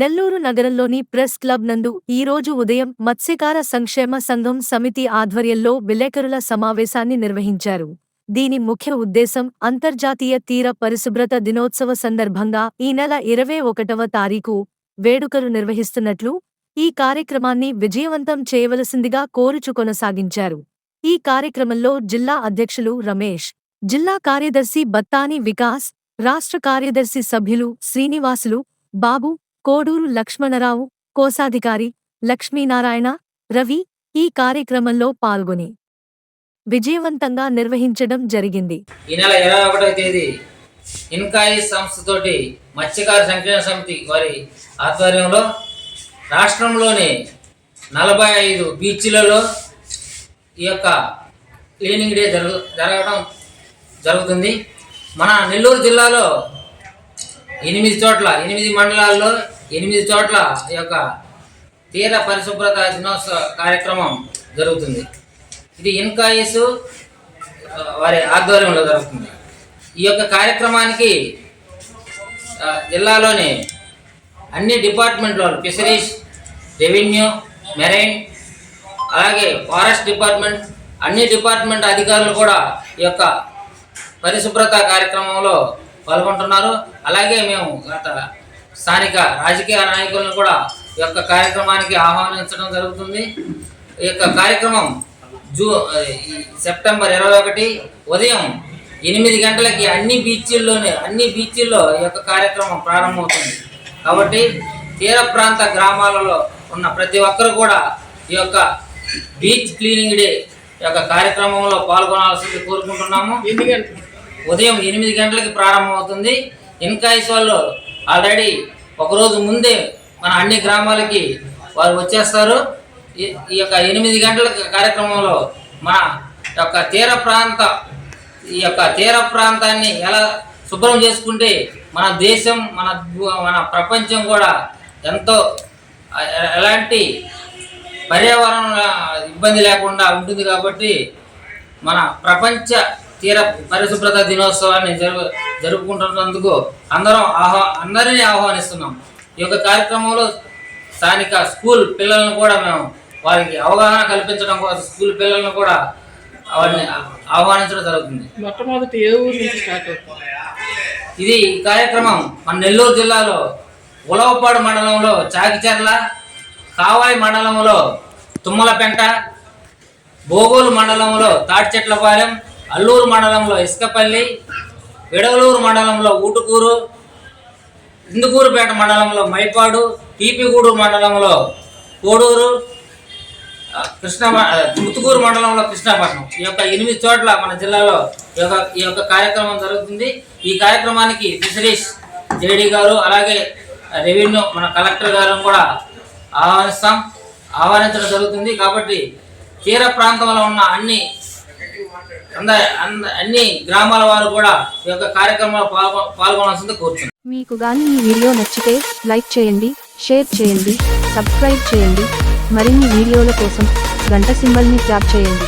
నెల్లూరు నగరంలోని press club నందు ఈరోజు ఉదయం మత్స్యకార సంక్షేమ సంఘం సమితి ఆధ్వర్యంలో విలేకరుల సమావేశాన్ని నిర్వహించారు. దీని ముఖ్య ఉద్దేశం అంతర్జాతీయ తీర పరిశుభ్రత దినోత్సవ సందర్భంగా ఈ నెల ఇరవై ఒకటవ తారీఖు వేడుకలు నిర్వహిస్తున్నట్లు ఈ కార్యక్రమాన్ని విజయవంతం చేయవలసిందిగా కోరుచు కొనసాగించారు. ఈ కార్యక్రమంలో జిల్లా అధ్యక్షులు రమేష్ జిల్లా కార్యదర్శి బత్తాని వికాస్ రాష్ట్ర కార్యదర్శి సభ్యులు శ్రీనివాసులు బాబు కోడూరు లక్ష్మణరావు కోశాధికారి లక్ష్మీనారాయణ రవి ఈ కార్యక్రమంలో పాల్గొని విజయవంతంగా నిర్వహించడం జరిగింది. ఈ నెల ఇరవై ఒకటవ తేదీ ఇన్కాయి సంస్థతోటి మత్స్యకార సంక్షేమ సమితి వారి ఆధ్వర్యంలో రాష్ట్రంలోని నలభై ఐదు బీచ్లలో ఈ యొక్క క్లీనింగ్ డే జరుగు జరగడం జరుగుతుంది. మన నెల్లూరు జిల్లాలో ఎనిమిది చోట్ల ఎనిమిది మండలాల్లో ఎనిమిది చోట్ల ఈ యొక్క తీర పరిశుభ్రత దినోత్సవ కార్యక్రమం జరుగుతుంది. ఇది ఇన్కాయిస్ వారి ఆధ్వర్యంలో జరుగుతుంది. ఈ యొక్క కార్యక్రమానికి జిల్లాలోని అన్ని డిపార్ట్మెంట్లో ఫిషరీస్ రెవెన్యూ మెరైన్ అలాగే ఫారెస్ట్ డిపార్ట్మెంట్ అన్ని డిపార్ట్మెంట్ అధికారులు కూడా ఈ యొక్క పరిశుభ్రత కార్యక్రమంలో పాల్గొంటున్నారు. అలాగే మేము గత స్థానిక రాజకీయ నాయకులను కూడా ఈ యొక్క కార్యక్రమానికి ఆహ్వానించడం జరుగుతుంది. ఈ యొక్క కార్యక్రమం జూ సెప్టెంబర్ ఇరవై ఒకటి ఉదయం ఎనిమిది గంటలకి అన్ని బీచ్ల్లోనే అన్ని బీచ్ల్లో ఈ యొక్క కార్యక్రమం ప్రారంభమవుతుంది. కాబట్టి తీర ప్రాంత గ్రామాలలో ఉన్న ప్రతి ఒక్కరు కూడా ఈ యొక్క బీచ్ క్లీనింగ్ డే యొక్క కార్యక్రమంలో పాల్గొనాల్సింది కోరుకుంటున్నాము. ఉదయం ఎనిమిది గంటలకి ప్రారంభమవుతుంది. ఇన్కాయిస్ వాళ్ళు ఆల్రెడీ ఒకరోజు ముందే మన అన్ని గ్రామాలకి వారు వచ్చేస్తారు. ఈ- ఈ యొక్క ఎనిమిది గంటల కార్యక్రమంలో మన యొక్క తీర ప్రాంత ఈ యొక్క తీర ప్రాంతాన్ని ఎలా శుభ్రం చేసుకుంటే మన దేశం మన మన ప్రపంచం కూడా ఎంతో ఎలాంటి పర్యావరణ ఇబ్బంది లేకుండా ఉంటుంది కాబట్టి మన ప్రపంచ తీర పరిశుభ్రత దినోత్సవాన్ని జరుపు జరుపుకుంటున్నందుకు అందరం ఆహ్వా అందరినీ ఆహ్వానిస్తున్నాం. ఈ యొక్క కార్యక్రమంలో స్థానిక స్కూల్ పిల్లలను కూడా మేము వారికి అవగాహన కల్పించడం కోసం స్కూల్ పిల్లలను కూడా వారిని ఆహ్వానించడం జరుగుతుంది. మొట్టమొదటి ఏ ఊరు నుంచి స్టార్ట్ అవుతుంది? ఇది ఈ కార్యక్రమం మన నెల్లూరు జిల్లాలో ఉలవపాడు మండలంలో చాకిచెర్ల కావాయి మండలంలో తుమ్మలపెంట బోగోలు మండలంలో తాడిచెట్లపాలెం అల్లూరు మండలంలో ఇసుకపల్లి విడవలూరు మండలంలో ఊటుకూరు ఇందుకూరుపేట మండలంలో మైపాడు టీపీగూడు మండలంలో కోడూరు కృష్ణ ముత్తుకూరు మండలంలో కృష్ణాపట్నం. ఈ యొక్క ఎనిమిది చోట్ల మన జిల్లాలో ఈ యొక్క ఈ యొక్క కార్యక్రమం జరుగుతుంది. ఈ కార్యక్రమానికి ఫిషరీస్ జేడీ గారు అలాగే రెవెన్యూ మన కలెక్టర్ గారు కూడా ఆహ్వానిస్తాం. ఆహ్వానించడం జరుగుతుంది. కాబట్టి తీర ప్రాంతంలో ఉన్న అన్ని అంద అంద- అన్ని గ్రామాల వారు కూడా ఈ యొక్క కార్యక్రమంలో పాల్గొనాల్సింది కోరుతున్నాను మీకు గాని ఈ వీడియో నచ్చితే లైక్ చేయండి షేర్ చేయండి సబ్స్క్రైబ్ చేయండి. మరిన్ని వీడియోల కోసం గంట సింబల్ని ట్యాప్ చేయండి.